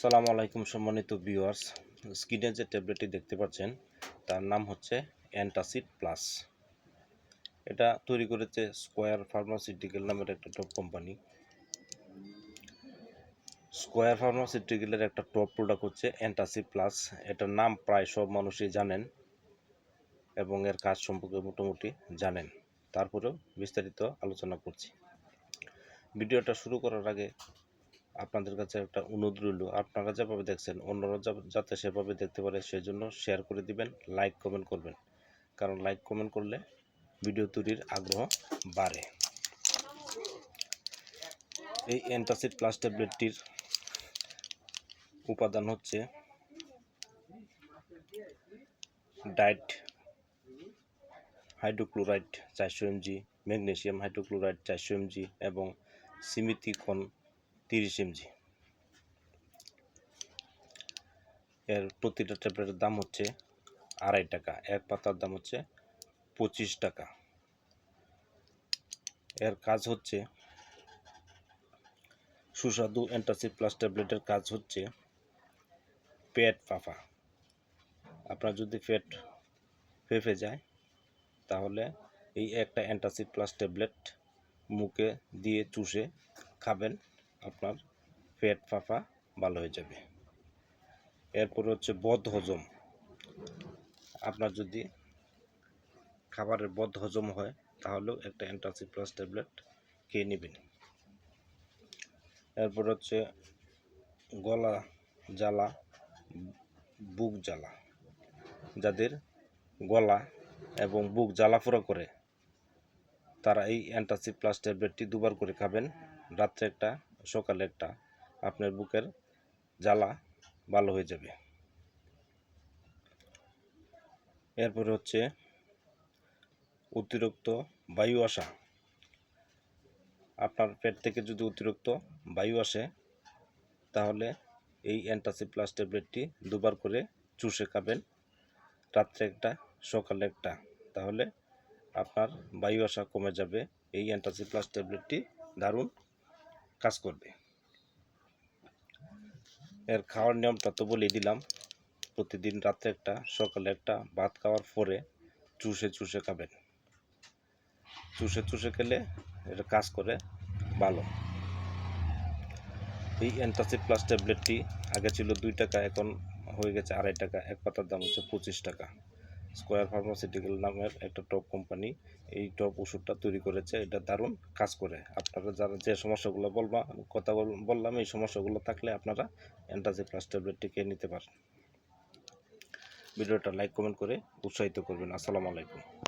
সালামু আলাইকুম সম্মানিত ভিউয়ার্স। স্কিনের যে ট্যাবলেটটি দেখতে পাচ্ছেন, তার নাম হচ্ছে অ্যান্টাসিড প্লাস। এটা তৈরি করেছে স্কোয়ার ফার্মাসিউটিক্যাল নামের একটা টপ কোম্পানি স্কোয়ার ফার্মাসিউটিক্যালের একটা টপ প্রোডাক্ট হচ্ছে অ্যান্টাসিড প্লাস। এটার নাম প্রায় সব মানুষই জানেন এবং এর কাজ সম্পর্কে মোটামুটি জানেন। তারপরেও বিস্তারিত আলোচনা করছি। ভিডিওটা শুরু করার আগে আপনাদের কাছে একটা অনুরোধ রইল। আপনারা যেভাবে দেখছেন, অন্যরা যাতে সেভাবে দেখতে পারে সেই জন্য শেয়ার করে দিবেন লাইক কমেন্ট করবেন। কারণ লাইক কমেন্ট করলে ভিডিও তৈরির আগ্রহ বাড়ে। এই অ্যান্টাসিড প্লাস ট্যাবলেটটির উপাদান হচ্ছে ডাইট হাইড্রোক্লোরাইড চারশো এমজি ম্যাগনেসিয়াম হাইড্রোক্লোরাইড চারশো এমজি এবং সিমিতিকন তিরিশ এমজি। এর প্রতিটা ট্যাবলেটের দাম হচ্ছে আড়াই টাকা, এক পাতার দাম হচ্ছে পঁচিশ টাকা। এর কাজ হচ্ছে সুস্বাদু অ্যান্টাসিড প্লাস ট্যাবলেটের কাজ হচ্ছে পেট ফাফা। আপনার যদি পেট ফেফে যায়, তাহলে এই একটা অ্যান্টাসিড প্লাস ট্যাবলেট মুখে দিয়ে চুষে খাবেন। আপনার পেট ফাঁপা ভালো হয়ে যাবে। এরপরে হচ্ছে বদ হজম। আপনার যদি খাবারের বদ হজম হয়, তাহলেও একটা অ্যান্টাসিড প্লাস ট্যাবলেট খেয়ে নেবেন। এরপর হচ্ছে গলা জ্বালা, বুক জ্বালা। যাদের গলা এবং বুক জ্বালাফোড়া করে, তারা এই অ্যান্টাসিড প্লাস ট্যাবলেটটি দুবার করে খাবেন। রাত্রে একটা সকালে একটা আপনার বুকের জ্বালা ভালো হয়ে যাবে। এরপরে হচ্ছে অতিরিক্ত বায়ু আসা। আপনার পেট থেকে যদি অতিরিক্ত বায়ু আসে, তাহলে এই অ্যান্টাসিড প্লাস ট্যাবলেটটি দুবার করে চুষে খাবেন রাত্রে একটা, সকালে একটা। তাহলে আপনার বায়ু আসা কমে যাবে। এই অ্যান্টাসিড প্লাস ট্যাবলেটটি দারুণ কাজ করবে। এর খাওয়ার নিয়মটা তো বলেই দিলাম, প্রতিদিন রাত্রে একটা, সকালে একটা, ভাত খাওয়ার পরে চুষে চুষে খাবেন। চুষে চুষে খেলে এটা কাজ করে ভালো। এই অ্যান্টাসিড প্লাস ট্যাবলেটটি আগে ছিল দুই টাকা, এখন হয়ে গেছে আড়াই টাকা, এক পাতার দাম হচ্ছে পঁচিশ টাকা। স্কোয়ার ফার্মাসিউটিক্যাল নামের একটা টপ কোম্পানি এই টপ ওষুধটা তৈরি করেছে। এটা দারুণ কাজ করে। আপনারা যারা যে সমস্যাগুলো বলবা, কথা বল- বললাম, এই সমস্যাগুলো থাকলে আপনারা অ্যান্টাজি প্লাস ট্যাবলেটটি খেয়ে নিতে পারেন। ভিডিওটা লাইক, কমেন্ট করে উৎসাহিত করবেন। আসসালামু আলাইকুম।